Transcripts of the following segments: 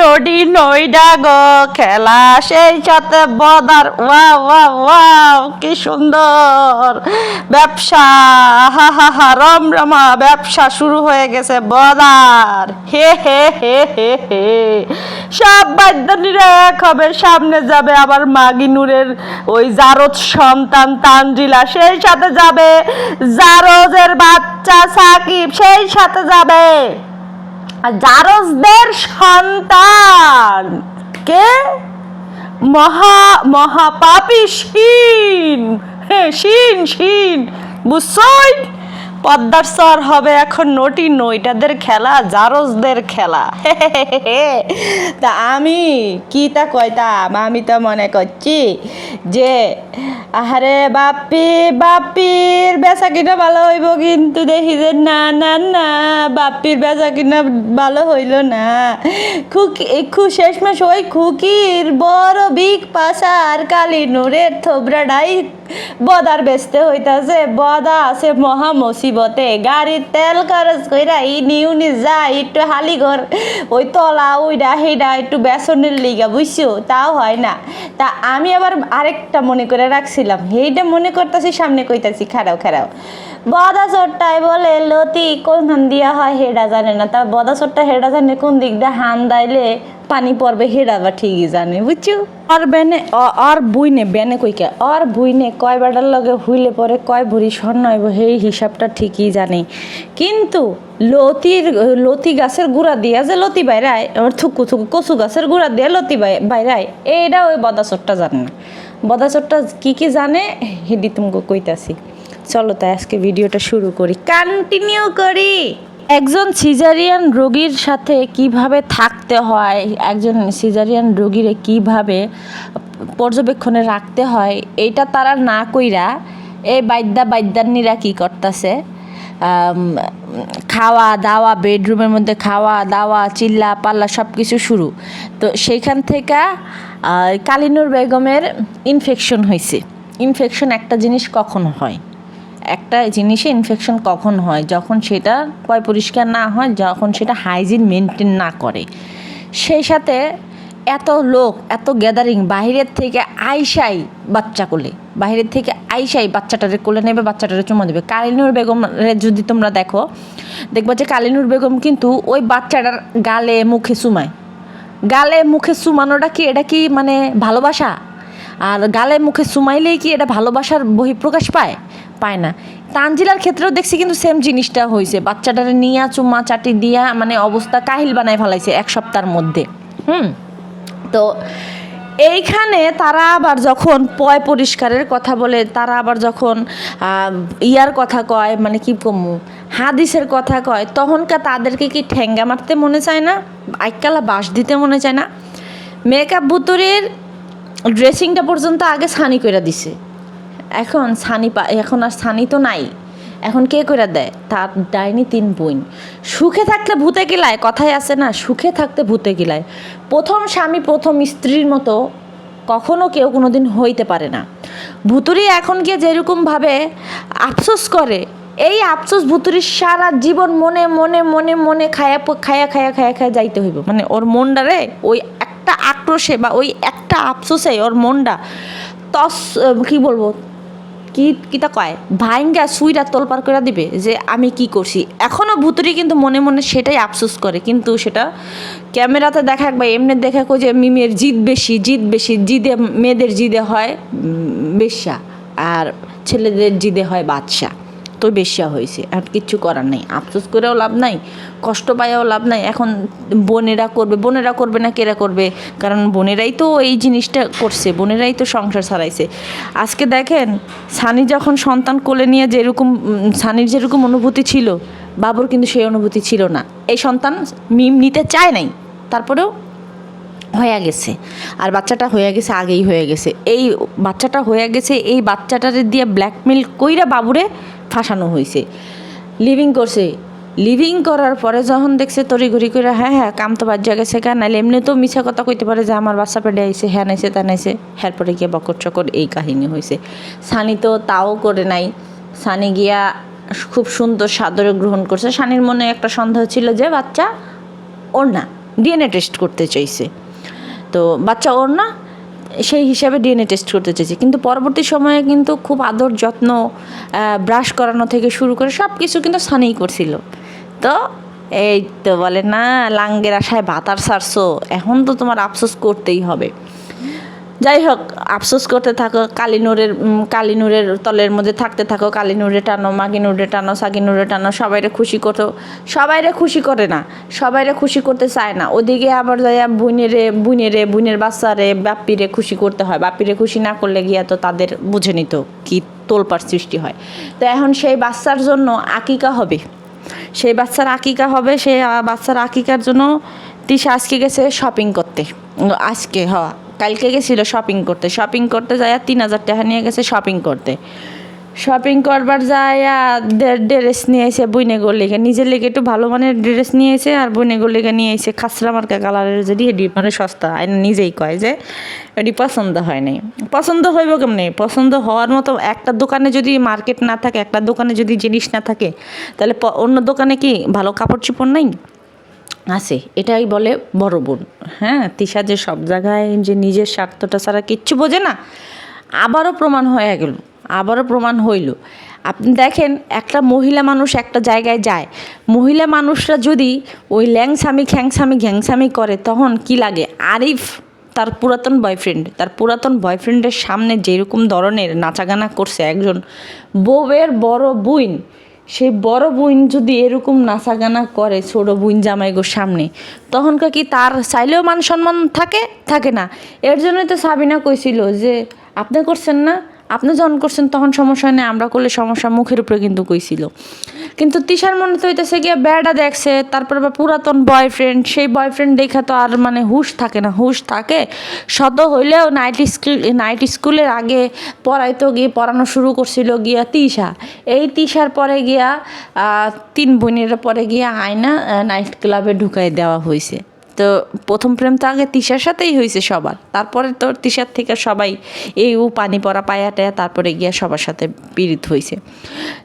নডি নইডা গো খেলা সেই সাথে বদার। ওয়া ওয়া ওয়াও, কি সুন্দর। ব্যবসা, হা হা হা, রম, রমা, ব্যবসা শুরু হয়ে গেছে বদার। হে হে হে হে হে। সব বাদ্যানীরা এক হবে, সামনে যাবে আবার মাগিনুরের ওই জারদ সন্তান তানজিলা। সেই সাথে যাবে জারজের বাচ্চা সাকিব, সেই সাথে যাবে। আর জারজদের সন্তান। কে? মহা মহাপাপী শীন। হ্যাঁ শীন শীন। বুঝছই পদ্মার সর হবে এখন নটি নইটাদের খেলা, জারজদের খেলা। তা আমি কি তা কইতাম? আমি তো মনে করছি যে, আহারে বাপি, বাপির বেচা কিনা ভালো হইব কিন্তু দেখি যে না না না, বাপির বেচা কিনা ভালো হইল না। খুকি খু শেষমেশ ওই খুকির বড় বিগ পাশার কালী নূরের থোবরাটাই বদার বেচতে হইতাছে, বদা আছে মহা মুসিবতে। গাড়ির তেল খরচ কইরা ই নিউনি যায় একটু হালি ঘর। ওই তলা, ওইডা, হেডা, একটু বেসনের লিগা, বুঝছ? তাও হয় না। তা আমি আবার আরেকটা মনে করে রাখছিলাম। এইটা মনে করতেছি, সামনে কইতাছি খারাও খারাও বদা চোরটায় বলে, লতি, কোন হান দিয়া হয় হেডা জানে না। তা বদা চোরটা হেডা জানে কোন দিক দিয়ে হান দাইলে পানি পড়বে হেডা বা ঠিকই জানে, বুঝছ? আর বেনে আর বুইনে, বেনে কইকে, আর বুইনে কয় বেটার লগে হুইলে পরে কয় ভরি স্বর্ণ হইব সেই হিসাবটা ঠিকই জানে। কিন্তু লতির, লতি গাছের গুড়া দিয়া যে লতি বাইরায় আমার থুকু থুকু কচু গাছের গুড়া দিয়ে লতি বাই- বাইরায় এইটা ওই বদাচরটা জানে না। বদাচরটা কি কি জানে, হেডি তোমাকে কইতাছি। চলো তাই আজকে ভিডিওটা শুরু করি। কন্টিনিউ করি। একজন সিজারিয়ান রোগীর সাথে কীভাবে থাকতে হয়, একজন সিজারিয়ান রোগীরে কীভাবে পর্যবেক্ষণে রাখতে হয় এইটা তারা না কইরা এই বাদ্যা বাদ্যান্নীরা কি করতেছে? খাওয়া দাওয়া বেডরুমের মধ্যে খাওয়া দাওয়া চিল্লা পাল্লা সব কিছু শুরু। তো সেইখান থেকে কালিনুর বেগমের ইনফেকশন হয়েছে ইনফেকশন একটা জিনিস কখন হয়। একটা জিনিসে ইনফেকশন কখন হয়? যখন সেটা পয় পরিষ্কার না হয়, যখন সেটা হাইজিন মেনটেন না করে। সেই সাথে এত লোক, এত গ্যাদারিং বাইরের থেকে আইসাই বাচ্চা কোলে। বাইরের থেকে আইসাই বাচ্চাটারে কোলে নেবে, বাচ্চাটারে চুমা দেবে। কালিনুর বেগম যদি তোমরা দেখো, দেখবা যে কালিনুর বেগম কিন্তু ওই বাচ্চাটার গালে মুখে চুমায়। গালে মুখে চুমানোটা কি, এটা কি মানে ভালোবাসা? আর গালে মুখে সুমাইলেই কি এটা ভালোবাসার বহিঃপ্রকাশ পায়? পায় না। তানজিলার ক্ষেত্রেও দেখছি কিন্তু সেম জিনিসটা হয়েছে বাচ্চাটারে নিয়া চুমা চাটি দিয়া মানে অবস্থা কাহিল বানায় ফেলাইছে এক সপ্তাহের মধ্যে। হুম? তো এইখানে তারা আবার যখন পয় পরিষ্কারের কথা বলে, তারা আবার যখন ইয়ার কথা কয় মানে কি কমু, হাদিসের কথা কয় তখনকার তাদেরকে কি ঠেঙ্গা মারতে মনে চায় না? আইকালা বাস দিতে মনে চায় না? মেকআপ ভুতুরের ড্রেসিংটা পর্যন্ত আগে ছানি করে দিছে। এখন ছানি পা এখন আর ছানি তো নাই। এখন কে করে দেয়? তার ডাইনি তিন বোন। সুখে থাকলে ভূতে গিলায় কথাই আছে না, সুখে থাকতে ভূতে গিলায়। প্রথম স্বামী, প্রথম স্ত্রীর মতো কখনো কেউ কোনোদিন হইতে পারে না। ভুতুরি এখন গিয়ে যেরকমভাবে আফসোস করে, এই আফসোস ভুতুরির সারা জীবন মনে মনে মনে মনে খায়া খায়া খায়া খায়া খায়া যাইতে হইব। মানে ওর মনটারে ওই একটা আক্রোশে বা ওই একটা আফসোসে ওর মনটা তস কি বলব কি কিতা কয়? ভাইঙ্গা সুইরা তোলপার করে দিবে যে আমি কি করছি। এখনও ভুতুরি কিন্তু মনে মনে সেটাই আফসোস করে, কিন্তু সেটা ক্যামেরাতে দেখা বা এমনি দেখা কো যে মিমের জিদ বেশি জিদ বেশি, জিদে, মেয়েদের জিদে হয় বেশ্যা, আর ছেলেদের জিদে হয় বাদশা। তো বেশ্যা হয়েছে। আর কিচ্ছু করার নেই। আফসোস করেও লাভ নাই, কষ্ট পাইয়াও লাভ নাই। এখন বোনেরা করবে বোনেরা করবে না কেরা করবে? কারণ বোনেরাই তো এই জিনিসটা করছে, বোনেরাই তো সংসার ছাড়াইছে আজকে দেখেন, সানি যখন সন্তান কোলে নিয়ে যেরকম সানির যেরকম অনুভূতি ছিল, বাবুর কিন্তু সেই অনুভূতি ছিল না। এই সন্তান মিম নিতে চায় নাই। তারপরেও হয়ে গেছে। আর বাচ্চাটা হয়ে গেছে, আগেই হয়ে গেছে। এই বাচ্চাটা হয়ে গেছে, এই বাচ্চাটারে দিয়ে ব্ল্যাকমেল কইরা বাবুরে ফাঁসানো হয়েছে লিভিং করছে। লিভিং করার পরে যখন দেখছে তরি ঘড়ি করে হ্যাঁ হ্যাঁ কাম তো বাজ্যা গেছে কেন নাহলে এমনি তো মিছা কথা কইতে পারে যে আমার বাচ্চা পেটে আইছে হ্যাঁ নাইছে, তা নাইছে। হ্যার পরে গিয়ে বকর চকর এই কাহিনী হয়েছে সানি তো তাও করে নাই। সানি গিয়া খুব সুন্দর সাদরে গ্রহণ করছে। সানির মনে একটা সন্দেহ ছিল যে বাচ্চা ওর না ডিএনএ টেস্ট করতে চাইছে। তো বাচ্চা ওর না, সেই হিসাবে ডিএনএ টেস্ট করতে চেয়েছে। কিন্তু পরবর্তী সময়ে কিন্তু খুব আদর যত্ন ব্রাশ করানো থেকে শুরু করে সব কিছু কিন্তু সানেই করছিল। তো এই তো বলে, না, লাঙ্গের আশায় ভাতার সারছো, এখন তো তোমার আফসোস করতেই হবে। যাই হোক আফসোস করতে থাকো, কালিনুরের কালিনুরের তলের মধ্যে থাকতে থাকো, কালিনুরে টানো, মাগিনুরে টানো সাকিনুরে টানো, সবাইরে খুশি করো। সবাইরে খুশি করে না, সবাইরে খুশি করতে চায় না। ওদিকে আবার যাইয়া বুনেরে বুনেরে, বুনের বাচ্চারে, বাপ্পিরে খুশি করতে হয়। বাপ্পিরে খুশি না করলে গিয়া তো তাদের বুঝে নিত কি তোলপার সৃষ্টি হয়। তো এখন সেই বাচ্চার জন্য আকিকা হবে। সেই বাচ্চার আকিকা হবে সেই বাচ্চার আকিকার জন্য তিশা আজকে গেছে শপিং করতে। আজকে হ কালকে গেছিল শপিং করতে। শপিং করতে যায় তিন হাজার টাকা নিয়ে গেছে শপিং করতে। শপিং করবার যায় ড্রেস নিয়ে এসে বইনে গোর লেগে। নিজের লেগে একটু ভালো মানের ড্রেস নিয়ে এসে আর বইনে গোর লেগে নিয়ে এসে খাসরা মার্কা কালারের যদি এডি মানে সস্তা। আইন নিজেই কয় যে, এটি পছন্দ হয় নাই। পছন্দ হইব কেমনি? পছন্দ হওয়ার মতো একটা দোকানে যদি মার্কেট না থাকে, একটা দোকানে যদি জিনিস না থাকে, তাহলে অন্য দোকানে কি ভালো কাপড় চোপড় নাই? আছে, এটাই বলে বড় বোন। হ্যাঁ তিশা যে সব জায়গায় যে নিজের স্বার্থটা ছাড়া কিচ্ছু বোঝে না, আবারও প্রমাণ হয়ে গেল, আবারও প্রমাণ হইল। আপনি দেখেন, একটা মহিলা মানুষ একটা জায়গায় যায়, মহিলা মানুষরা যদি ওই ল্যাংসামি, খ্যাংসামি, ঘ্যাংসামি করে, তখন কি লাগে? আরিফ, তার পুরাতন বয়ফ্রেন্ড তার পুরাতন বয়ফ্রেন্ডের সামনে যেরকম ধরনের নাচাগানা করছে একজন বউয়ের বড় বুইন সেই বড় বোন যদি এরকম নাচাগানা করে ছোট বোন জামাইগোর সামনে, তখনকার কি তার চাইলেও মান সম্মান থাকে? থাকে না। এর জন্যই তো সাবিনা কইছিল যে, আপনি করছেন না আপনি যখন করছেন তখন সমস্যা নেই, আমরা করলে সমস্যা মুখের উপরে কিন্তু কইছিল। কিন্তু তিশার মনে তো হইতেছে গিয়ে বেড়া দেখছে, তারপর আবার পুরাতন বয়ফ্রেন্ড সেই বয়ফ্রেন্ড দেখা তো আর মানে হুশ থাকে না, হুশ থাকে। শত হইলেও নাইট স্কুল নাইট স্কুলের আগে পড়াইতো গিয়ে, পড়ানো শুরু করছিল গিয়া তিশা। এই তিশার পরে গিয়া তিন বোনের পরে গিয়া আয়না নাইট ক্লাবে ঢুকাই দেওয়া হয়েছে তো প্রথম প্রেম তো আগে তিশার সাথেই হয়েছে সবার। তারপরে তো তিশার থেকে সবাই এই ও পানি পড়া পায়া টায়া তারপরে গিয়া সবার সাথে পীড়িত হয়েছে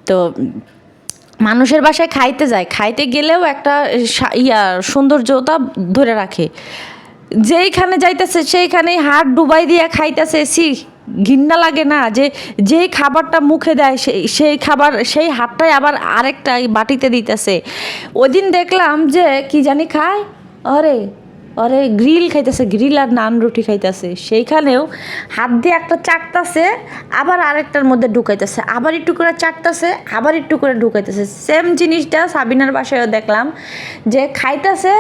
তো মানুষের বাসায় খাইতে যায়। খাইতে গেলেও একটা ইয়া সৌন্দর্যতা ধরে রাখে। যেইখানে যাইতেছে সেইখানেই হাত ডুবাই দিয়া খাইতেছে। সি ঘিন্না লাগে না যে যেই খাবারটা মুখে দেয় সেই সেই খাবার, সেই হাতটাই আবার আরেকটা বাটিতে দিতেছে। ওই দিন দেখলাম যে কি জানি খায়? আরে অরে গ্রিল খাইতেছে, গ্রিল আর নান রুটি খাইতেছে। সেইখানেও হাত দিয়ে একটা চাটতাছে, আবার আরেকটার মধ্যে ঢুকাইতেছে। আবার একটু করে চাটতাছে, আবার একটু করে ঢুকাইতেছে। সেম জিনিসটা সাবিনার বাসায়ও দেখলাম যে খাইতেছে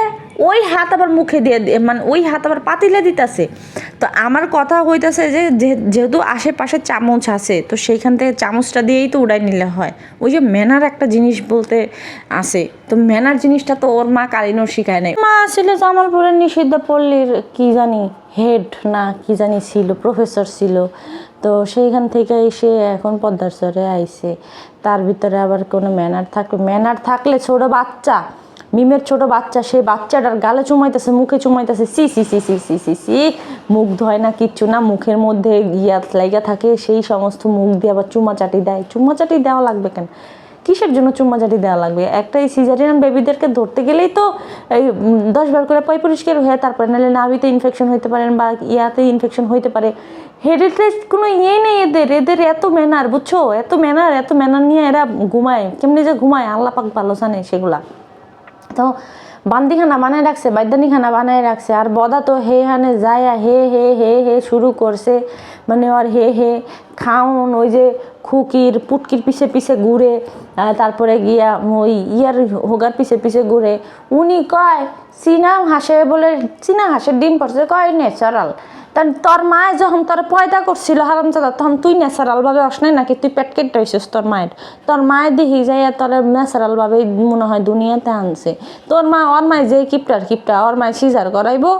ওই হাত আবার মুখে দিয়ে মানে ওই হাত আবার পাতিলে দিতেছে। তো আমার কথা হইতেছে যে যেহেতু আশেপাশে চামচ আছে, তো সেইখান থেকে চামচটা দিয়েই তো উড়াই নিলে হয়। ওই যে ম্যানার একটা জিনিস বলতে আছে, তো ম্যানার জিনিসটা তো ওর মা কালিনোর শিখায় নাই। মা আসলে জামালপুরের নিষিদ্ধ পল্লীর কি জানি হেড না কি জানি ছিল, প্রফেসর ছিল। তো সেইখান থেকে এসে এখন পদ্মার আইছে। তার ভিতরে আবার কোনো ম্যানার থাকবে ম্যানার থাকলে ছোট বাচ্চা মিমের ছোট বাচ্চা, সে বাচ্চাটার গালে চুমাইতেছে, মুখে চুমাইতেছে, সি সি সি সি সি সি সি, মুখ ধয় না, কিচ্ছু না, মুখের মধ্যে ইয়া লাইগা থাকে, সেই সমস্ত মুখ দিয়ে আবার চুমাচাটি দেয়। চুমাচাটি দেওয়া লাগবে কেন? কিসের জন্য চুম্মাচাটি দেওয়া লাগবে? একটা এই সিজারিয়ান বেবিদেরকে ধরতে গেলেই তো এই দশ বার করে পয় পরিষ্কার হয়ে, তারপরে নাহলে নাভিতে ইনফেকশন হইতে পারেন বা ইয়াতে ইনফেকশন হইতে পারে। হেরিটেজ কোনো ইয়ে নেই এদের। এদের এত ম্যানার বুঝছ? এত ম্যানার এত ম্যানার নিয়ে এরা ঘুমায়। কেমনি যে ঘুমায়? আল্লাহ পাক ভালো জানে সেগুলা। তো বান্দিখানা বানায় রাখছে বাদ্যানিখানা বানায় রাখছে। আর বদা তো হে হানে যায় হে হে হে হে শুরু করছে। মানে আর হে হে, খাউন, ওই যে খুকির, পুটকির পিছে পিছে ঘুরে তারপরে গিয়া ওই ইয়ার হোগার পিছে পিছে ঘুরে। উনি কয় চীনা হাঁসে বলে চীনা হাঁসের ডিম পড়ছে। কয়, ন্যাচারাল। তা তোর মায়ে যখন তোর পয়দা করছিল, হারাম চাদা তখন তুই ন্যাচারালভাবে অস নাই নাকি? তুই পেট কেটে হয়েছিস তোর মায়ের। তোর মায়ের দেখি যাইয়া তোর ন্যাচারাল ভাবে মনে হয় দুনিয়াতে আনছে। তোর মা, ওর মায় যে কিপটার কিপটা, ওর মায় সিজার করাইবো,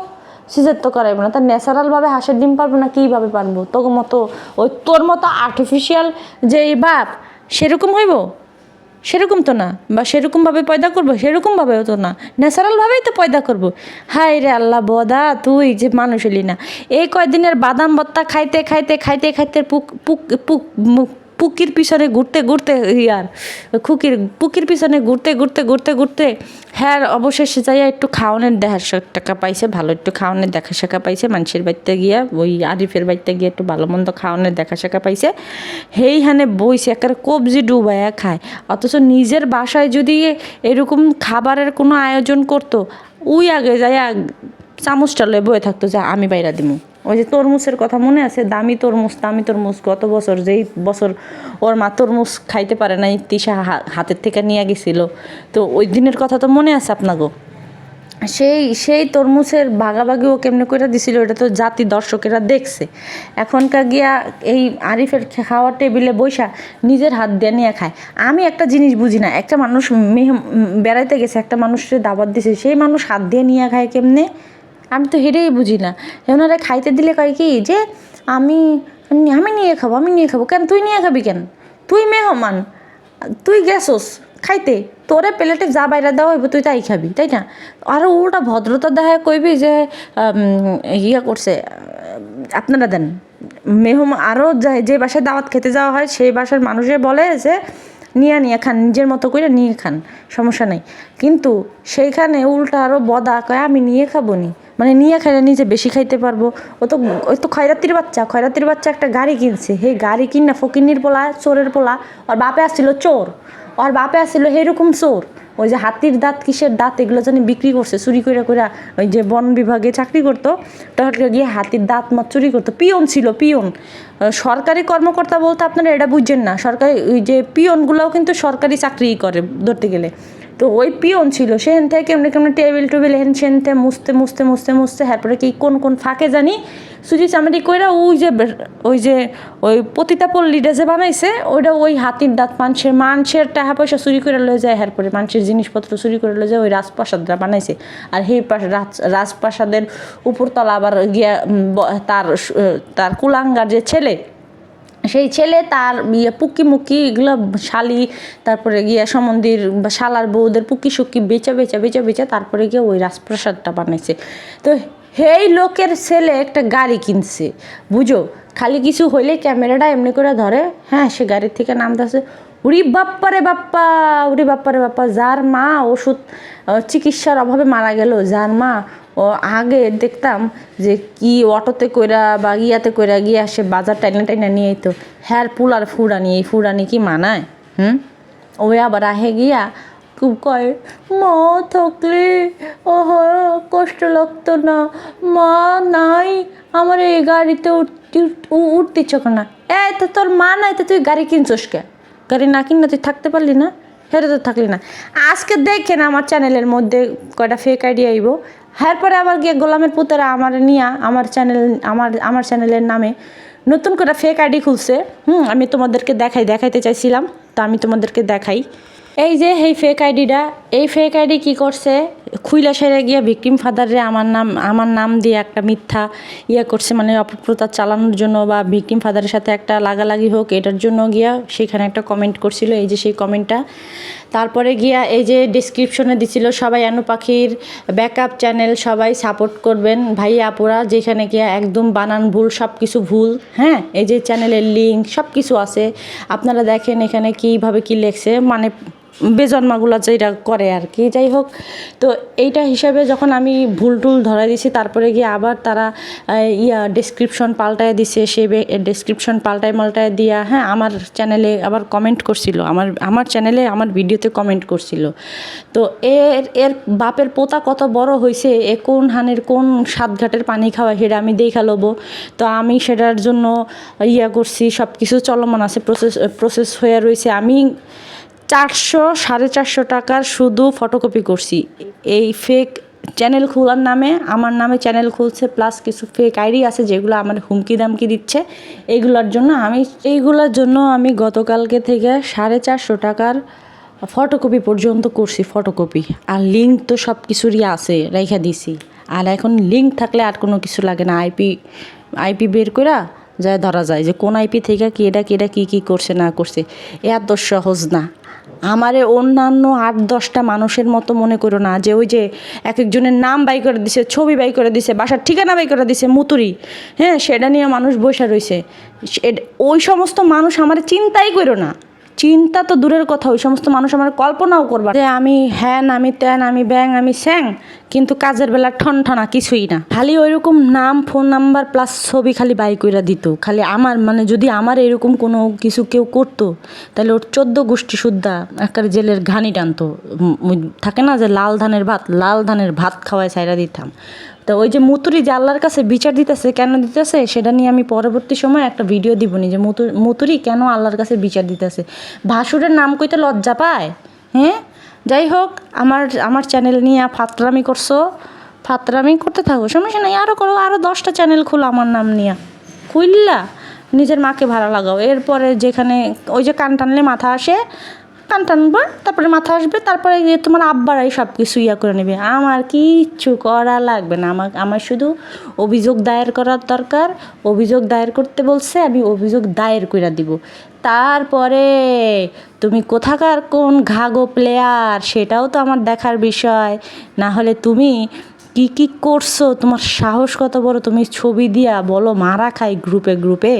সিজার তো করাইবো না। তার ন্যাচারাল ভাবে হাঁসের ডিম পারব না কীভাবে পারব? তোর মতো, ওই তোর মতো আর্টিফিশিয়াল যে বাপ, সেরকম হইব? সেরকম তো না। বা সেরকমভাবে পয়দা করব, সেরকমভাবেও তো না। ন্যাচারালভাবেই তো পয়দা করব। হায় রে আল্লাহ বদা, তুই যে মানুষ হলি না। এই কয়দিনের বাদাম বত্তা খাইতে খাইতে খাইতে খাইতে পুক পুক পুক, মুখ পুকির পিছনে ঘুরতে ঘুরতে, ইয়ার, খুকির, পুকির পিছনে ঘুরতে ঘুরতে ঘুরতে ঘুরতে হ্যাঁ অবশেষে যাইয়া একটু খাওয়ানোর দেখা টাকা পাইছে, ভালো একটু খাওয়ানোর দেখা শেখা পাইছে মানুষের বাড়িতে গিয়া, ওই আরিফের বাড়িতে গিয়ে একটু ভালো মন্দ খাওয়ানোর দেখা শেখা পাইছে। হেই সেইখানে বইছে, একেবারে কবজি ডুবাইয়া খায়, অথচ নিজের বাসায় যদি এরকম খাবারের কোনো আয়োজন করতো উই আগে যাইয়া চামচটা লয়ে বয়ে থাকতো যে আমি বাইরা দিমু। ওই যে তরমুজের কথা মনে আছে? দামি তরমুজ দামি তরমুজ গত বছর, যেই বছর ওর মা তরমুজ খাইতে পারে নাই, তিশা হাতের থেকে নিয়ে গেছিল। তো ওই দিনের কথা তো মনে আছে আপনাকে সেই সেই তরমুজের ভাগাভাগি ও কেমনে করে দিছিল, এটা তো জাতি দর্শকেরা দেখছে। এখনকার গিয়া এই আরিফের খাওয়ার টেবিলে বৈশা নিজের হাত দিয়ে নিয়ে খায়। আমি একটা জিনিস বুঝি না, একটা মানুষ মেহ- বেড়াইতে গেছে, একটা মানুষের দাবাত দিছে, সেই মানুষ হাত দিয়ে নিয়ে খায় কেমনে? আমি তো হেরেই বুঝি না। ওনারা খাইতে দিলে কয় কি যে, আমি আমি নিয়ে খাব, আমি নিয়ে খাব। কেন, তুই নিয়ে খাবি কেন? তুই মেহমান, তুই গেছোস খাইতে। তোরে প্লেটে যা বাইরে দেওয়া হইব, তুই তাই খাবি, তাই না? আরও ওটা ভদ্রতা দেখায় কইবি যে ইয়া করছে, আপনারা দেন। মেহম আরও যে বাসায় দাওয়াত খেতে যাওয়া হয়, সেই বাসার মানুষে বলে যে নিয়ে নিয়ে খান, নিজের মতো করে নিয়ে খান, সমস্যা নাই। কিন্তু সেইখানে উল্টা আরও বদা কয়, আমি নিয়ে খাব নি মানে নিয়ে খাইলে নিজে বেশি খাইতে পারব। ও তো ওই তো খয়রাতির বাচ্চা খয়রাতির বাচ্চা একটা গাড়ি কিনছে। হে গাড়ি কিন না ফকিন্নির পোলা, চোরের পোলা, ওর বাপে আসছিল চোর। ওর বাপে আসছিল সেইরকম চোর। ওই যে হাতির দাঁত, কিসের দাঁত, এগুলো জানি বিক্রি করছে, চুরি করে করে ওই যে বন বিভাগে চাকরি করতো। তখন গিয়ে হাতির দাঁত মাত চুরি করতো। পিয়ন ছিল, পিয়ন। সরকারি কর্মকর্তা বলতে আপনারা এটা বুঝছেন না। সরকারি ওই যে পিয়নগুলোও কিন্তু সরকারি চাকরিই করে ধরতে গেলে। তো ওই পিয়ন ছিল সেখান থেকে কেমনি কেমনি টেবিল টেবিল হেন সেন থেকে মুছতে মুছতে মুছতে মুছতে তারপরে কি কোন কোন ফাঁকে জানি সুজি চামড়ি কইরা ওই যে ওই যে, ওই পতিতা পল্লীটা যে বানাইছে, ওইটা ওই হাতির দাঁত মানুষের মানুষের টাকা পয়সা চুরি করে লয়ে যায় এরপরে মানুষের জিনিসপত্র চুরি করে লয়ে যায়, ওই রাজপ্রাসাদটা বানাইছে। আর সেই রাজপ্রাসাদের উপরতলা আবার গিয়া তার তার কুলাঙ্গার যে ছেলে সেই ছেলে, তার ইয়ে পুকি মুকি, এগুলো শালি, তারপরে গিয়া সমন্দির বা শালার বউদের পুকি সুকি বেচা বেচা বেচা বেচা, তারপরে গিয়ে ওই রাজপ্রাসাদটা বানাইছে। তো সেই লোকের ছেলে একটা গাড়ি কিনছে, বুঝো? খালি কিছু হইলে ক্যামেরাটা এমনি করে ধরে হ্যাঁ সে গাড়ির থেকে নামতেছে। উড়ি বাপ্পা রে বাপ্পা উড়ি বাপ্পা রে বাপ্পা, যার মা ওষুধ চিকিৎসার অভাবে মারা গেল, যার মা আগে দেখতাম যে কি অটোতে কইরা বা ইয়াতে কইরা গিয়ে সে বাজার টাইনা টাইনা নিয়ে তো হ্যার পুলার ফুরানি, এই ফুরানি কি মানায়? হুম? ওই আবার আহে গিয়া খুব কয়, মা থাকলে ওহ কষ্ট লাগতো না। মা নাই, আমার এই গাড়িতে উঠতে ইচ্ছা না। এ তো তোর মা নাই, তো তুই গাড়ি কিনছস কে? গাড়ি না কিনলে তুই থাকতে পারলি না? হেরে তো থাকলে না। আজকে দেখেন আমার চ্যানেলের মধ্যে কয়টা ফেক আইডিয়া আইব। পরে আবার গিয়ে গোলামের পুতেরা আমার নিয়া আমার চ্যানেল, আমার আমার চ্যানেলের নামে নতুন করে ফেক আইডি খুলছে। হুম, আমি তোমাদেরকে দেখাই, দেখাইতে চাইছিলাম, তো আমি তোমাদেরকে দেখাই। এই যে এই ফেক আইডিটা এই ফেক আইডি কি করছে? খুইলা সেরে গিয়া ভিকটিম ফাদারে আমার নাম আমার নাম দিয়ে একটা মিথ্যা ইয়ে করছে মানে অপপ্রচার চালানোর জন্য বা ভিকটিম ফাদারের সাথে একটা লাগালাগি হোক, এটার জন্য গিয়া সেখানে একটা কমেন্ট করছিল, এই যে সেই কমেন্টটা তারপরে গিয়া এই যে ডিসক্রিপশনে দিছিল, সবাই আনু পাখির ব্যাকআপ চ্যানেল সবাই সাপোর্ট করবেন। ভাই, আপুরা, যেখানে গিয়া একদম বানান ভুল সব কিছু ভুল হ্যাঁ? এই যে চ্যানেলের লিঙ্ক সব কিছু আছে। আপনারা দেখেন এখানে কীভাবে কী লেখছে মানে বেজন্মাগুলো যেটা করে আর কি। যাই হোক, তো এইটা হিসাবে যখন আমি ভুল টুল ধরা দিছি তারপরে গিয়ে আবার তারা ইয়া ডেসক্রিপশন পাল্টায় দিছে, সে ডেসক্রিপশন পাল্টায় মাল্টায় দিয়া হ্যাঁ আমার চ্যানেলে আবার কমেন্ট করছিল, আমার আমার চ্যানেলে আমার ভিডিওতে কমেন্ট করছিল। তো এর এর বাপের পোতা কত বড় হয়েছে এ কোন হানের কোন সাতঘাটের পানি খাওয়া সেটা আমি দেখা লবো। তো আমি সেটার জন্য ইয়া করছি সব কিছু চলমান আছে প্রসেস প্রসেস হয়ে রয়েছে আমি চারশো, সাড়ে চারশো টাকার শুধু ফটোকপি করছি। এই ফেক চ্যানেল খোলার নামে, আমার নামে চ্যানেল খুলছে প্লাস কিছু ফেক আইডি আছে যেগুলো আমার হুমকি দামকি দিচ্ছে। এইগুলোর জন্য আমি, এইগুলোর জন্য আমি গতকালকে থেকে সাড়ে চারশো টাকার ফটোকপি পর্যন্ত করছি ফটোকপি আর লিঙ্ক তো সব কিছুরই আছে, রেখে দিছি। আর এখন লিঙ্ক থাকলে আর কোনো কিছু লাগে না। আইপি আইপি বের করা যায় ধরা যায় যে কোন আইপি থেকে কি এটা কি এটা, কী কী করছে, না করছে। এত সহজ না। আমারে অন্যান্য আট, দশটা মানুষের মতো মনে করো না যে ওই যে এক একজনের নাম বাই করে দিছে, ছবি বাই করে দিছে, বাসার ঠিকানা বাই করে দিছে, মুতুরি। হ্যাঁ সেটা নিয়ে মানুষ বসে রয়েছে। ওই সমস্ত মানুষ আমার চিন্তাই করো না। চিন্তা তো দূরের কথা, ওই সমস্ত মানুষ আমার কল্পনাও করবার। যে আমি হ্যান, আমি ত্যান, আমি ব্যাং, আমি স্যাং, কিন্তু কাজের বেলা ঠন ঠনা কিছুই না। খালি ওইরকম নাম, ফোন নাম্বার প্লাস ছবি খালি বাই কইরা দিত। খালি আমার মানে যদি আমার এরকম কোনো কিছু কেউ করতো, তাহলে ওর চোদ্দ গোষ্ঠী সুদ্ধা একটা জেলের ঘানি টানতো। থাকে না যে লাল ধানের ভাত, লাল ধানের ভাত খাওয়ায় সাইরা দিতাম। তো ওই যে মুতুরি যে আল্লাহর কাছে বিচার দিতেছে, কেন দিতেছে, সেটা নিয়ে আমি পরবর্তী সময় একটা ভিডিও দিবনি যে মুতু, মুতুরি কেন আল্লাহর কাছে বিচার দিতেছে? ভাসুরের নাম কইতে লজ্জা পায়? হ্যাঁ? যাই হোক, আমার আমার চ্যানেল নিয়ে ফাতরামি করছ, ফাতরামি করতে থাকো, সমস্যা নাই আরও করো আরও দশটা চ্যানেল খুলো আমার নাম নিয়ে। খুললা, নিজের মাকে ভালো লাগাও। এরপরে যেখানে ওই যে কান টানলে মাথা আসে কান টানবা তারপরে মাথা আসবে, তারপরে তোমার আব্বারাই সব কিছু ইয়া করে নেবে। আমার কিচ্ছু করা লাগবে না। আমার আমার শুধু অভিযোগ দায়ের করার দরকার। অভিযোগ দায়ের করতে বলছে, আমি অভিযোগ দায়ের করে দিব। তারপরে তুমি কোথাকার কোন ঘাগো প্লেয়ার সেটাও তো আমার দেখার বিষয়। না হলে তুমি কি কি করছ? তোমার সাহস কত বড়? তুমি ছবি দিয়া বলো, মারা খাই গ্রুপে গ্রুপে।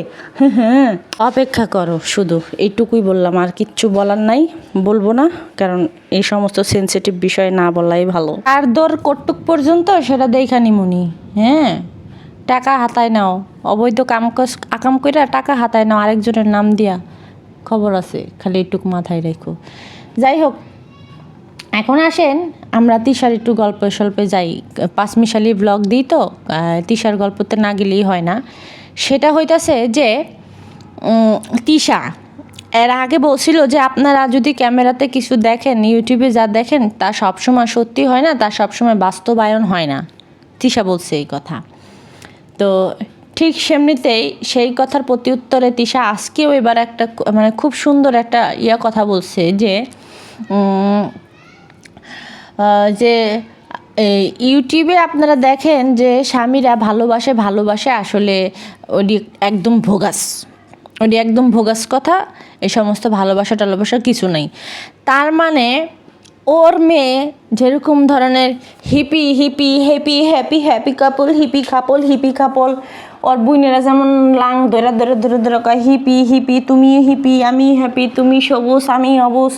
হ্যাঁ অপেক্ষা করো, শুধু এইটুকুই বললাম, আর কিচ্ছু বলার নাই। বলব না, কারণ এই সমস্ত সেন্সিটিভ বিষয় না বলাই ভালো। আর দর কটুক পর্যন্ত সেটা দেখা নিমুনি হ্যাঁ? টাকা হাতায় নাও। অবৈধ কাম আকাম কইরা টাকা হাতায় নাও, আরেকজনের নাম দিয়া। খবর আছে, খালি একটুক মাথায় রেখো। যাই হোক এখন আসেন, আমরা তিশার একটু গল্প স্বল্পে যাই। পাঁচমিশালি ব্লগ দিই তো তিশার গল্পতে না গেলেই হয় না। সেটা হইতাছে যে তিশা, এর আগে বলছিল যে আপনারা যদি ক্যামেরাতে কিছু দেখেন, ইউটিউবে যা দেখেন, তা সবসময় সত্যি হয় না, তা সবসময় বাস্তবায়ন হয় না। তিশা বলছে এই কথা। তো ঠিক সেমনিতেই সেই কথার প্রতি উত্তরে তিশা আজকেও এবার একটা মানে খুব সুন্দর একটা ইয়া কথা বলছে যে যে ইউটিউবে আপনারা দেখেন যে স্বামীরা ভালোবাসে ভালোবাসে আসলে ওটি একদম ভোগাস। ওটি একদম ভোগাস কথা, এ সমস্ত ভালোবাসা টালোবাসা কিছু নেই। তার মানে ওর মেয়ে যেরকম ধরনের hippie hippie happy happy happy couple hippie couple hippie couple ওর বুইনেরা যেমন লাং, ধরে ধরে ধরে ধরে কয় হিপি হিপি তুমি হিপি আমি হ্যাপি তুমি সবুজ, আমি অবুজ।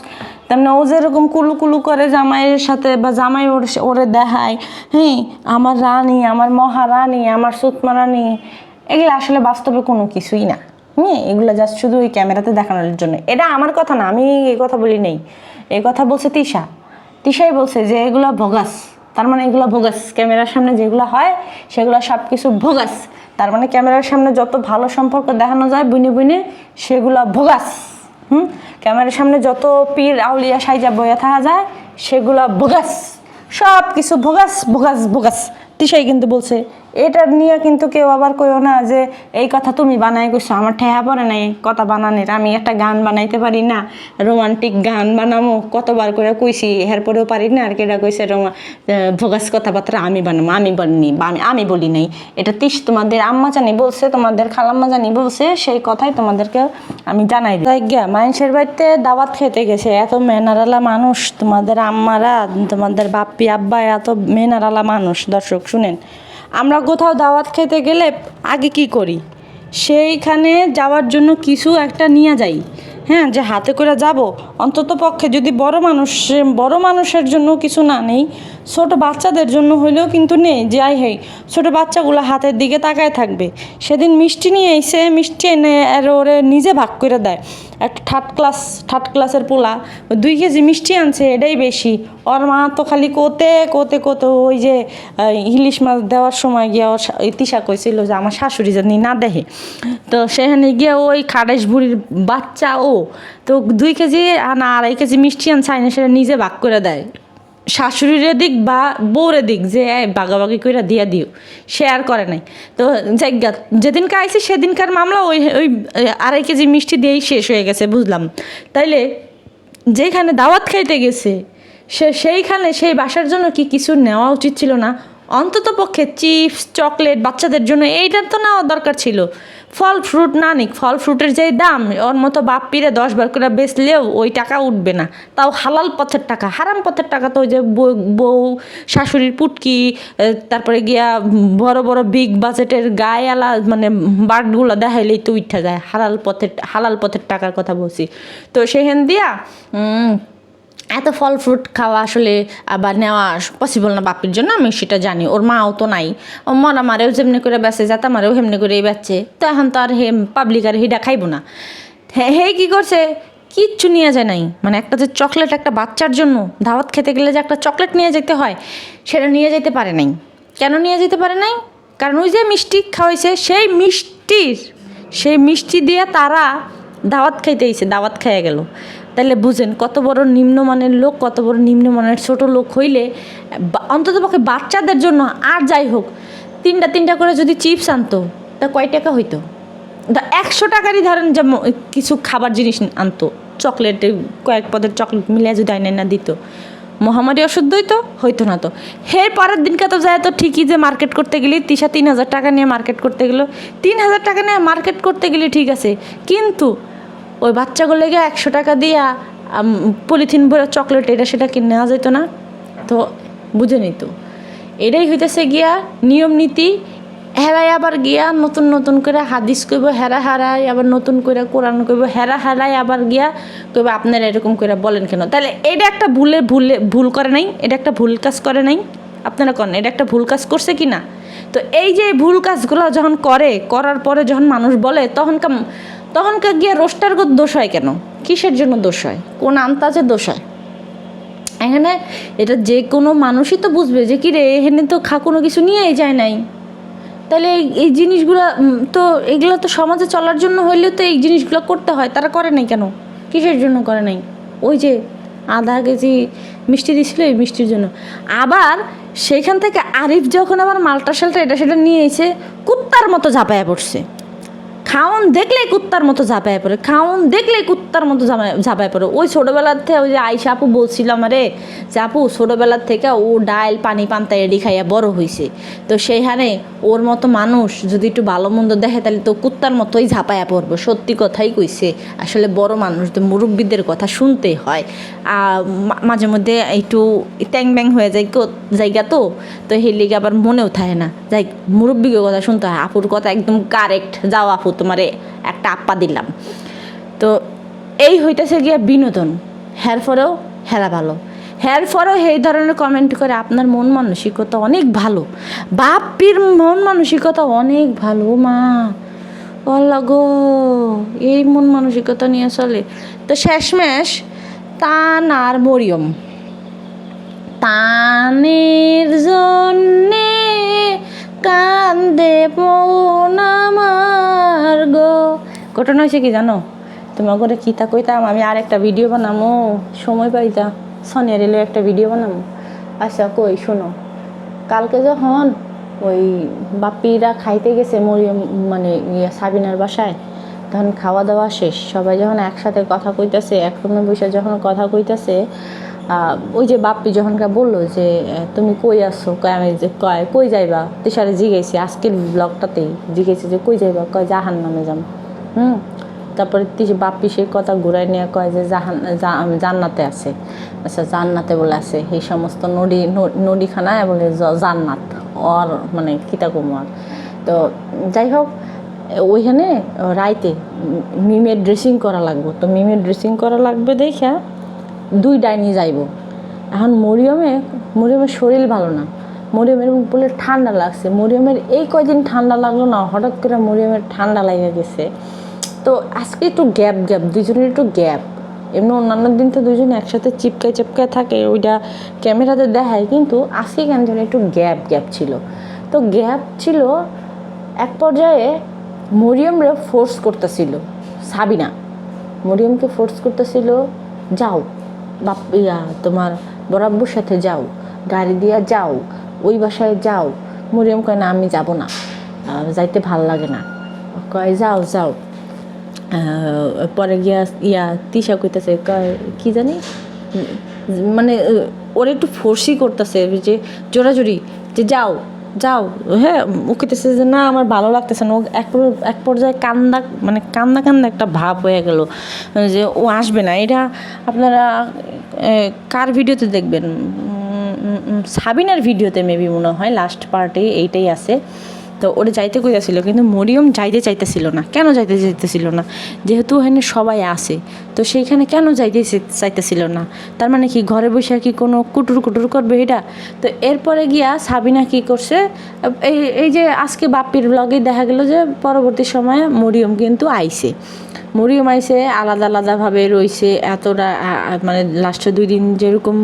তেমনি ও যেরকম কুলু কুলু করে জামাইয়ের সাথে বা জামাই ওর ওরে দেখায় হ্যাঁ আমার রানী, আমার মহারানী, আমার সুতমা রানী। এগুলো আসলে বাস্তবে কোনো কিছুই না। হ্যাঁ এগুলো জাস্ট শুধু ওই ক্যামেরাতে দেখানোর জন্য। এটা আমার কথা না, আমি এই কথা বলি নেই। এই কথা বলছে তিশা। তিশাই বলছে যে এগুলো ভোগাস তার মানে এগুলো ভোগাস ক্যামেরার সামনে যেগুলো হয়, সেগুলো সব কিছু ভোগাস তার মানে ক্যামেরার সামনে যত ভালো সম্পর্ক দেখানো যায় বুনে বুনে, সেগুলো ভোগাস হুম? ক্যামেরার সামনে যত পীর আউলিয়া সাইজা বইয়া থাকা যায়, সেগুলো ভোগাস সব কিছু ভোগাস ভোগাস ভোগাস তিশাই কিন্তু বলছে এটা নিয়ে কিন্তু কেউ আবার কইও না যে, এই কথা তুমি বানাই কইছো, আমার ঠেহা পড়ে নাই, কথা বানানোর, আমি একটা গান বানাইতে পারি না, রোমান্টিক গান বানামো, কতবার করে কইছি, এরপরেও পারি না, আর কেটা কইছে রোমা ভোগাস কথাবার্তা, আমি বানাবো আমি বলিনি বা আমি আমি বলি নাই। এটা তিস, তোমাদের আম্মা জানি বলছে, তোমাদের খালাম্মা জানি বলছে, সেই কথাই তোমাদেরকে আমি জানাই দিই। গিয়া মানুষের বাড়িতে দাওয়াত খেতে গেছে, এত মেনারালা মানুষ, তোমাদের আম্মারা, তোমাদের বাপ্পি আব্বা, এত মেনারালা মানুষ, দর্শক শুনেন। আমরা কোথাও দাওয়াত খেতে গেলে আগে কি করি? সেইখানে যাওয়ার জন্য কিছু একটা নিয়ে যাই। হ্যাঁ যে হাতে করে যাব। অন্তত পক্ষে যদি বড় মানুষ বড় মানুষের জন্য কিছু না নেই ছোট বাচ্চাদের জন্য হইলেও কিন্তু নেই, যাই হেই ছোট বাচ্চাগুলো হাতের দিকে তাকায় থাকবে। সেদিন মিষ্টি নিয়ে এসে, মিষ্টি এনে আর ওরে নিজে ভাগ করে দেয়। একটা থার্ড ক্লাস থার্ড ক্লাসের পোলা, দুই কেজি মিষ্টি আনছে, এটাই বেশি। ওর মা তো খালি কোতে কোতে কোতে ওই যে ইলিশ মাছ দেওয়ার সময় গিয়ে ওর শা- ইতিশা কইছিল যে, আমার শাশুড়ি জানি না দেখে তো সেখানে গিয়ে ওই খাড়াইশ বুড়ির বাচ্চা ও, তো দুই কেজি আনা, আড়াই কেজি মিষ্টি আনছে, আইনে সেটা নিজে ভাগ করে দেয়। শাশুড়ির দিক বা বউরে দিক যে বাগাবাগি করে দিয়া দিও। আর করে নাই। তো জায়গা যেদিনকে আইসি সেদিনকার মামলা ওই ওই আড়াই কেজি মিষ্টি দিয়েই শেষ হয়ে গেছে, বুঝলাম। তাইলে যেখানে দাওয়াত খাইতে গেছে, সে, সেইখানে, সেই বাসার জন্য কি কিছু নেওয়া উচিত ছিল না? অন্তত পক্ষে চিপস, চকলেট বাচ্চাদের জন্য এইটার তো নেওয়া দরকার ছিল। ফল ফ্রুট না নিক, ফল ফ্রুটের যেই দাম, ওর মতো বাপ পিরে দশ বার করে বেচলেও ওই টাকা উঠবে না। তাও হালাল পথের টাকা, হারাম পথের টাকা তো ওই যে বউ- শাশুড়ির পুটকি তারপরে গিয়া বড় বড় বিগ বাজেটের গায়েওয়ালা মানে বার্ডগুলো দেখাইলেই তো উঠা যায়। হালাল পথের হালাল পথের টাকার কথা বলছি। তো সেখান দিয়া এত ফল ফ্রুট খাওয়া আসলে আবার নেওয়া পসিবল না বাপির জন্য, আমি সেটা জানি। ওর মাও তো নাই। মরা মারেও যেমনি করে বেচে যাতা মারেও হেমনি করে বেচছে তো এখন তো আর হে পাবলিক আর হিডা খাইবো না। হ্যাঁ হে কী করছে? কিচ্ছু নিয়ে যায় নাই। মানে একটা যে চকলেট একটা বাচ্চার জন্য দাওয়াত খেতে গেলে যে একটা চকলেট নিয়ে যেতে হয়, সেটা নিয়ে যেতে পারে নাই। কেন নিয়ে যেতে পারে নাই? কারণ ওই যে মিষ্টি খাওয়াইছে, সেই মিষ্টির, সেই মিষ্টি দিয়ে তারা দাওয়াত খাইতে দাওয়াত খাইয়া গেল। তাহলে বুঝেন, কত বড় নিম্নমানের লোক, কত বড় নিম্নমানের ছোট লোক হইলে অন্ততপক্ষে বাচ্চাদের জন্য আর যাই হোক, তিনটা তিনটা করে যদি চিপস আনতো, তা কয় টাকা হইতো? তা একশো টাকারই ধরেন যে কিছু খাবার জিনিস আনতো, চকলেট, কয়েক পদের চকলেট মিলিয়ে যদি আইনে না দিত। মহামারী অশুদ্ধ হইতো হইতো না তো। হের পরের দিনকে তো যায় তো ঠিকই যে মার্কেট করতে গেলে তিশা তিন হাজার টাকা নিয়ে মার্কেট করতে গেলো। তিন হাজার টাকা নিয়ে মার্কেট করতে গেলে ঠিক আছে। কিন্তু ওই বাচ্চাগুলোকে একশো টাকা দিয়া পলিথিন ভরে চকলেট এটা সেটা কিনে নেওয়া যেত না। তো বুঝে নিত। এটাই হইতেছে গিয়া নিয়ম নীতি, হেরাই আবার গিয়া নতুন নতুন করে হাদিস কইব, হেরা হারাই আবার নতুন করে কোরআন কইব, হেরা হারাই আবার গিয়া কইব, আপনারা এরকম করে বলেন কেন? তাহলে এটা একটা ভুলে ভুলে ভুল করে নাই, এটা একটা ভুল কাজ করে নাই? আপনারা করেন এটা একটা ভুল কাজ করছে কি না তো এই যে ভুল কাজগুলো যখন করে, করার পরে যখন মানুষ বলে তখনকার তখনকার গিয়ে রোস্টার দোষ হয় কেন? কিসের জন্য দোষ হয়? কোন আন্তাজে দোষ হয়? এখানে এটা যে কোনো মানুষই তো বুঝবে যে কি রে এখানে তো খা কোনো কিছু নিয়েই যায় নাই। তাহলে এই জিনিসগুলো তো এগুলো তো সমাজে চলার জন্য হইলেও তো এই জিনিসগুলো করতে হয়। তারা করে নাই কেন? কিসের জন্য করে নাই? ওই যে আধা কেজি মিষ্টি দিছিল এই মিষ্টির জন্য। আবার সেইখান থেকে আরিফ যখন আবার মালটা শালটা এটা সেটা নিয়ে এসে কুত্তার মতো ঝাঁপায়া পড়ছে। খাওন দেখলেই কুত্তার মতো ঝাঁপায় পড়ে, খাওন দেখলেই কুত্তার মতো ঝাঁপায় পড়ে। ওই ছোটোবেলার থেকে ওই যে আইসা আপু বলছিলাম আরে যে, আপু, ছোটোবেলার থেকে ও ডাইল, পানি পান্তা, এডি খাইয়া বড় হয়েছে তো সেইখানে ওর মতো মানুষ যদি একটু ভালো মন্দ দেখে, তাহলে তো কুত্তার মতোই ঝাঁপায়া পড়বে। সত্যি কথাই কইছে। আসলে বড় মানুষদের মুরব্বীদের কথা শুনতে হয়। মাঝে মধ্যে একটু ট্যাং ব্যাং হয়ে যায় জায়গা তো তো হেলিকে আবার মনেও থাকে না। যাই মুরব্বীকে কথা শুনতে হয়। আপুর কথা একদম কারেক্ট যাও আপু তোমারে একটা আপ্পা দিলাম। তো এই হইতেছে গিয়া বিনোদন। হের পরেও হেরা ভালো। হের পরেও এই ধরনের কমেন্ট করে আপনার মন মানসিকতা অনেক ভালো। বাপির মন মানসিকতা অনেক ভালো, মা। আল্লাহ গো, এই মন মানসিকতা নিয়ে চলে। তো শেষমেশ তান আর মরিয়ম। তানের জন্যে কান্দে গো ঘটনা হয়েছে কি জানো? তোমার করে কিতা কইতাম? আমি আর একটা ভিডিও বানামো। সময় পাইতা সনিয়া রেলে একটা ভিডিও বানামো। আচ্ছা কই? শোনো। কালকে যখন ওই বাপিরা খাইতে গেছে মরিয়ম মানে ইয়ে সাবিনার বাসায়, তখন খাওয়া দাওয়া শেষ। সবাই যখন একসাথে কথা কইতাছে এক রুমে বসে যখন কথা কইতাছে ওই যে বাপ্পি যখনকার বলল যে তুমি কই আসছো কয়, আমি যে, কয়, কই যাইবা? তিসারে জিগেছি আজকের ব্লগটাতেই জিগেছি যে, কই যাইবা? কয় জাহান নামে যাম। হুম। তারপরে বাপ্পি সেই কথা ঘুরাই নিয়ে কয় যে জাহান জান্নাতে আছে। আচ্ছা জান্নাতে বলে আছে। এই সমস্ত নদী নদীখানায় বলে জান্নাত। অর মানে কিতা কুমার তো যাই হোক, ওইখানে রাইতে মিমের ড্রেসিং করা লাগবে। তো মিমের ড্রেসিং করা লাগবে দেখা দুই ডাইনি যাইব। এখন মরিয়মে মরিয়মের শরীর ভালো না। মরিয়মের বলে ঠান্ডা লাগছে। মরিয়মের এই কয়দিন ঠান্ডা লাগল না? হঠাৎ করে মরিয়মের ঠান্ডা লেগে গেছে। তো আজকে একটু গ্যাপ গ্যাপ দুজনের একটু গ্যাপ। এমনি অন্যান্য দিন তো দুজনে একসাথে চিপকায় চিপকায় থাকে ওইটা ক্যামেরাতে দেখায়, কিন্তু আজকে কেন যেন একটু গ্যাপ গ্যাপ ছিল। তো গ্যাপ ছিল এক পর্যায়ে মরিয়মরা ফোর্স করতেছিল, সাবিনা। মরিয়মকে ফোর্স করতেছিল, যাও, বাপ, ইয়া, তোমার বরাব্বুর সাথে যাও, গাড়ি দিয়া যাও, ওই বাসায় যাও। মরিয়ম কয়, না, আমি যাব না যাইতে ভালো লাগে না। কয়, যাও যাও। পরে গিয়া ইয়া তিশা কইতেছে কি জানি? মানে ওরা একটু ফোর্সই করতেছে যে জোরাজুরি, যে যাও যাও। হ্যাঁ ও কইতেছে যে, না, আমার ভালো লাগতেছে না। ও এক এক পর্যায়ে কান্দা মানে কান্দা কান্দা একটা ভাব হয়ে গেল, যে ও আসবে না। এটা আপনারা কার ভিডিওতে দেখবেন? সাবিনার ভিডিওতে মেবি মনে হয় লাস্ট পার্টে এইটাই আছে। তো ওরা যাইতে কইতাছিল, কিন্তু মরিয়ম যাইতে চাইতেছিল না। কেন যাইতে চাইতেছিল না? যেহেতু ওখানে সবাই আসে তো সেইখানে কেন যাইতে চাইতেছিল না? তার মানে কি ঘরে বসে কি কোনো কুটুর কুটুর করবে এটা? তো এরপরে গিয়া সাবিনা কি করছে? এই এই যে আজকে বাপ্পির ব্লগে দেখা গেল যে পরবর্তী সময়ে মরিয়ম কিন্তু আইছে। মরিয়ম আইসে আলাদা আলাদাভাবে রইছে, এতটা মানে লাস্টে দুই দিন যেরকম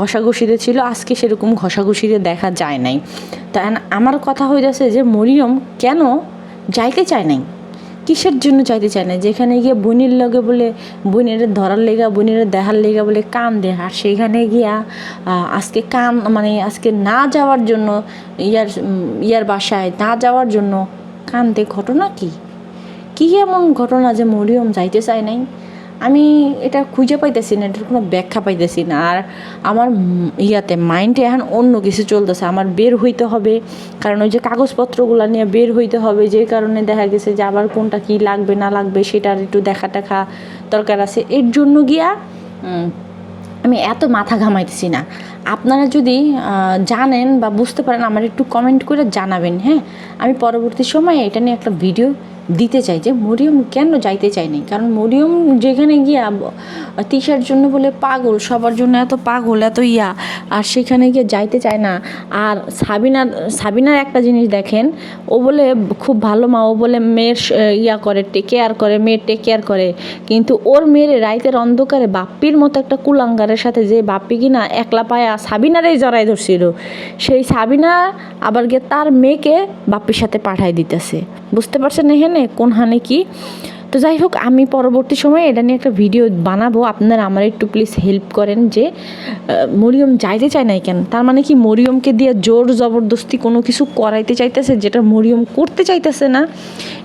ঘষাঘষিতে ছিল, আজকে সেরকম ঘষাঘষিতে দেখা যায় নাই। তা, আমার কথা হয়ে যাচ্ছে যে মরিয়ম কেন যাইতে চায় নাই? কিসের জন্য চাইতে চায় না? যেখানে গিয়ে বোনের লগে বলে, বোনের ধরার লেগা, বোনের দেখার লেগা বলে কান দেহা আর সেখানে গিয়া আজকে কান মানে আজকে না যাওয়ার জন্য ইয়ার ইয়ার বাসায় না যাওয়ার জন্য কান দে। ঘটনা কি? কী এমন ঘটনা যে মরিয়ম যাইতে চায় নাই? আমি এটা খুঁজে পাইতেছি না, এটার কোনো ব্যাখ্যা পাইতেছি না। আর আমার ইয়াতে মাইন্ডে এখন অন্য কিছু চলতেছে, আমার বের হইতে হবে। কারণ ওই যে কাগজপত্রগুলো নিয়ে বের হইতে হবে, যে কারণে দেখা গেছে যে আবার কোনটা কি লাগবে, না লাগবে, সেটার একটু দেখা টেখা দরকার আছে। এর জন্য গিয়া আমি এত মাথা ঘামাইতেছি না। আপনারা যদি জানেন বা বুঝতে পারেন, আমার একটু কমেন্ট করে জানাবেন হ্যাঁ? আমি পরবর্তী সময়ে এটা নিয়ে একটা ভিডিও দিতে চাই যে, মরিয়ম কেন যাইতে চাই কারণ মরিয়ম যেখানে গিয়া তিশার জন্য বলে পাগল, সবার জন্য এত পাগল, এত ইয়া। আর সেখানে গিয়ে যাইতে চায় না। আর সাবিনার সাবিনার একটা জিনিস দেখেন, ও বলে খুব ভালো মা, ও বলে মেয়ের ইয়া করে টেক কেয়ার করে মেয়ের টেক কেয়ার করে। কিন্তু ওর মেয়ের রাইতের অন্ধকারে বাপ্পির মতো একটা কুলাঙ্গারের সাথে যে বাপ্পি কিনা একলা পায়া সাবিনারেই জড়াই ধরছিল। সেই সাবিনা আবার গিয়ে তার মেয়েকে বাপ্পির সাথে পাঠাই দিতেছে। বুঝতে পারছেন এখানে কোন হানে কি? তো যাই হোক, আমি পরবর্তী সময়ে এটা নিয়ে একটা ভিডিও বানাবো। আপনারা আমার একটু প্লিজ হেল্প করেন যে মরিয়ম যাইতে চায় নাই কেন? তার মানে কি মরিয়মকে দিয়ে জোর জবরদস্তি কোনো কিছু করাইতে চাইতেছে যেটা মরিয়ম করতে চাইতেছে না?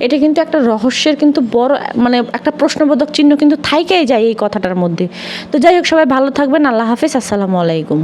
এটা কিন্তু একটা রহস্যের কিন্তু বড় মানে একটা প্রশ্নবোধক চিহ্ন কিন্তু থাইকেই যায় এই কথাটার মধ্যে। তো যাই হোক, সবাই ভালো থাকবেন। আল্লাহ হাফিজ। আসসালামু আলাইকুম।